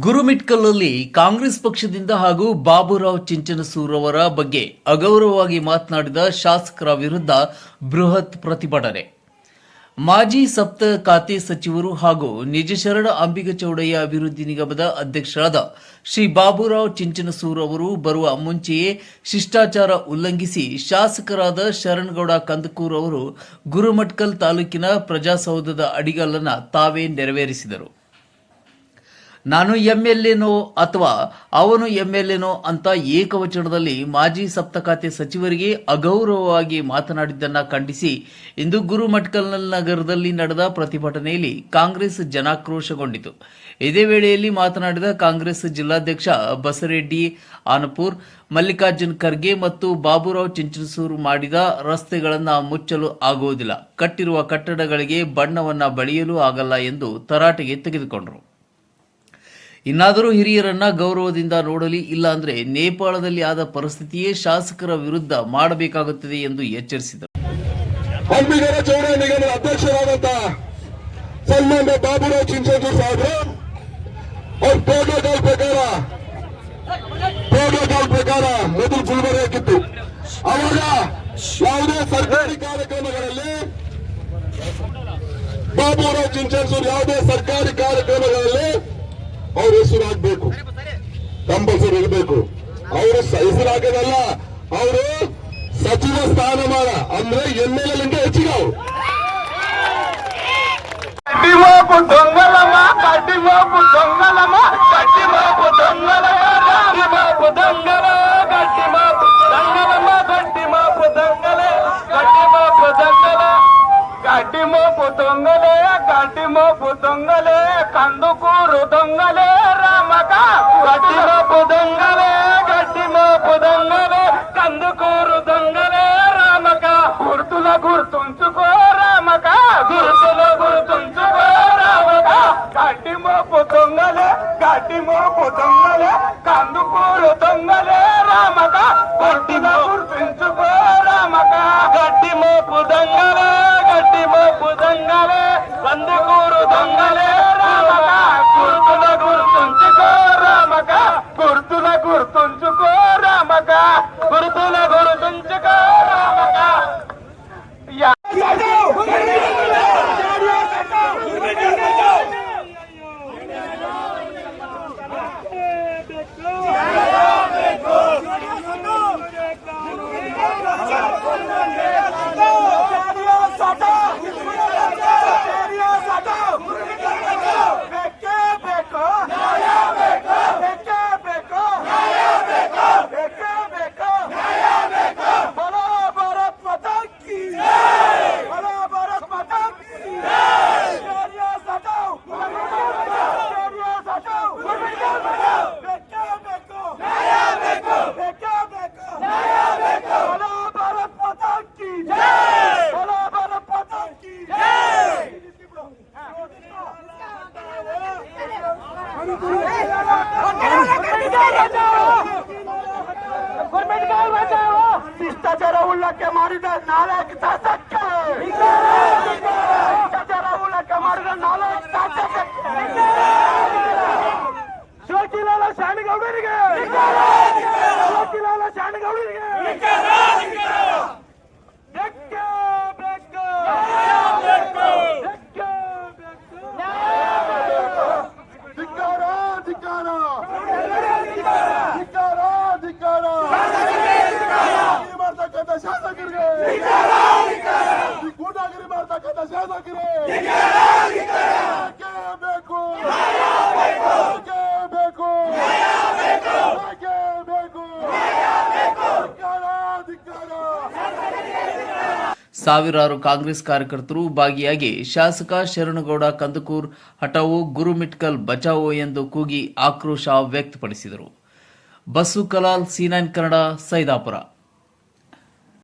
ಗುರುಮಿಟ್ಕಲ್ನಲ್ಲಿ ಕಾಂಗ್ರೆಸ್ ಪಕ್ಷದಿಂದ ಹಾಗೂ ಬಾಬುರಾವ್ ಚಿಂಚನಸೂರ್ ಅವರ ಬಗ್ಗೆ ಅಗೌರವವಾಗಿ ಮಾತನಾಡಿದ ಶಾಸಕರ ವಿರುದ್ಧ ಬೃಹತ್ ಪ್ರತಿಭಟನೆ. ಮಾಜಿ ಸಪ್ತ ಖಾತೆ ಸಚಿವರು ಹಾಗೂ ನಿಜಶರಣ ಅಂಬಿಗ ಚೌಡಯ್ಯ ಅಭಿವೃದ್ಧಿ ನಿಗಮದ ಅಧ್ಯಕ್ಷರಾದ ಶ್ರೀ ಬಾಬುರಾವ್ ಚಿಂಚನಸೂರ್ ಅವರು ಬರುವ ಮುಂಚೆಯೇ ಶಿಷ್ಟಾಚಾರ ಉಲ್ಲಂಘಿಸಿ ಶಾಸಕರಾದ ಶರಣಗೌಡ ಕಂದಕೂರ್ ಅವರು ಗುರುಮಟ್ಕಲ್ ತಾಲೂಕಿನ ಪ್ರಜಾಸೌಧದ ಅಡಿಗಲ್ಲನ್ನು ತಾವೇ ನೆರವೇರಿಸಿದರು. ನಾನು ಎಂ ಎಲ್ ಎನೋ ಅಥವಾ ಅವನು ಎಂ ಎಲ್ ಎನೋ ಅಂತ ಏಕವಚನದಲ್ಲಿ ಮಾಜಿ ಸಪ್ತಖಾತೆ ಸಚಿವರಿಗೆ ಅಗೌರವವಾಗಿ ಮಾತನಾಡಿದ್ದನ್ನು ಖಂಡಿಸಿ ಇಂದು ಗುರುಮಟ್ಕಲ್ ನಗರದಲ್ಲಿ ನಡೆದ ಪ್ರತಿಭಟನೆಯಲ್ಲಿ ಕಾಂಗ್ರೆಸ್ ಜನಾಕ್ರೋಶಗೊಂಡಿತು. ಇದೇ ವೇಳೆಯಲ್ಲಿ ಮಾತನಾಡಿದ ಕಾಂಗ್ರೆಸ್ ಜಿಲ್ಲಾಧ್ಯಕ್ಷ ಬಸರೆಡ್ಡಿ, ಆನಪುರ್, ಮಲ್ಲಿಕಾರ್ಜುನ್ ಖರ್ಗೆ ಮತ್ತು ಬಾಬುರಾವ್ ಚಿಂಚನಸೂರು ಮಾಡಿದ ರಸ್ತೆಗಳನ್ನು ಮುಚ್ಚಲು ಆಗುವುದಿಲ್ಲ. ಕಟ್ಟಿರುವ ಕಟ್ಟಡಗಳಿಗೆ ಬಣ್ಣವನ್ನು ಬಳಿಯಲು ಆಗಲ್ಲ ಎಂದು ತರಾಟೆಗೆ ತೆಗೆದುಕೊಂಡರು. ಇನ್ನಾದರೂ ಹಿರಿಯರನ್ನ ಗೌರವದಿಂದ ನೋಡಲಿ, ಇಲ್ಲಾಂದ್ರೆ ನೇಪಾಳದಲ್ಲಿ ಆದ ಪರಿಸ್ಥಿತಿಯೇ ಶಾಸಕರ ವಿರುದ್ಧ ಮಾಡಬೇಕಾಗುತ್ತದೆ ಎಂದು ಎಚ್ಚರಿಸಿದರು. ಅಂಬಿಗರ ಬಾಬುರಾವ್ ಚಿಂಚೋಜಿ ಸಾಹೇಬರು, ಅವ್ರ ಪ್ರೋಟೋಕಾಲ್ ಪ್ರಕಾರ ಪ್ರೋಟೋಕಾಲ್ ಪ್ರಕಾರ ಮೊದಲು ಗುಲ್ಬರ್ಗ ಅವಾಗ ಯಾವುದೇ ಸರ್ಕಾರಿ ಕಾರ್ಯಕ್ರಮಗಳಲ್ಲಿ ಬಾಬುರಾವ್ ಯಾವುದೇ ಸರ್ಕಾರಿ ಕಾರ್ಯಕ್ರಮಗಳಲ್ಲಿ ಅವ್ರ ಹೆಸರು ಹಾಕ್ಬೇಕು ಕಂಪಲ್ಸರಿ ಇರಬೇಕು. ಅವರು ಹೆಸರು ಹಾಕೋದಲ್ಲ ಅವರು ಸಚಿವ ಸ್ಥಾನಮಾನ. ಅಂದ್ರೆ ಎಂ ಎಲ್ ಎಲ್ ಹೆಚ್ಚಿಗೆ ಅವರು మోపు దొంగలే గడ్డి మోపు దొంగలే కందుకూరు దొంగలే రామక గడ్డి మోపు దొంగలే గడ్డి మోపు దొంగలే కందుకూరు దొంగలే రామక గుర్తుల గుర్తుంచుకో రామక గుర్తుల గుర్తుంచుకో రామక గడ్డి మోపు దొంగలే గడ్డి మోపు దొంగలే కందుకూరు ಶಿಷ್ಟಾಚಾರ ಉಳ್ಳಕ್ಕೆ ಮಾಡಿದ ನಾಲ್ಕು ಶಾಸಕ ಶಿಷ್ಟಾಚಾರ ಉಳ್ಳಕ್ಕೆ ಮಾಡಿದ ನಾಲ್ಕು ಶಾಸಕ ಶೋಕಿಲಾಲ ಶಾಣಿಗೌಡರಿಗೆ ಶೋಕಿಲಾಲ ಶಾಣಿಗೌಡರಿಗೆ ಬೆಕ್ಕೆ ಬೆಕ್ಕೆ ಬೆಕ್ಕೆ ಧಿಕ್ಕಾರ ಧಿಕ್ಕಾರ ಧಿಕ್ಕಾರ ಧಿಕ್ಕಾರ ಗೂಂಡಾಗಿರಿ ಮಾಡ್ತಕ್ಕಂಥ ಸಾವಿರಾರು ಕಾಂಗ್ರೆಸ್ ಕಾರ್ಯಕರ್ತರು ಭಾಗಿಯಾಗಿ ಶಾಸಕ ಶರಣಗೌಡ, ಕಂದಕೂರ್ ಹಠಾವೋ ಗುರುಮಿಟ್ಕಲ್, ಬಚಾವೋ ಎಂದು ಕೂಗಿ ಆಕ್ರೋಶ ವ್ಯಕ್ತಪಡಿಸಿದರು. Basu Kalal, C nine Kannada, Saidapur.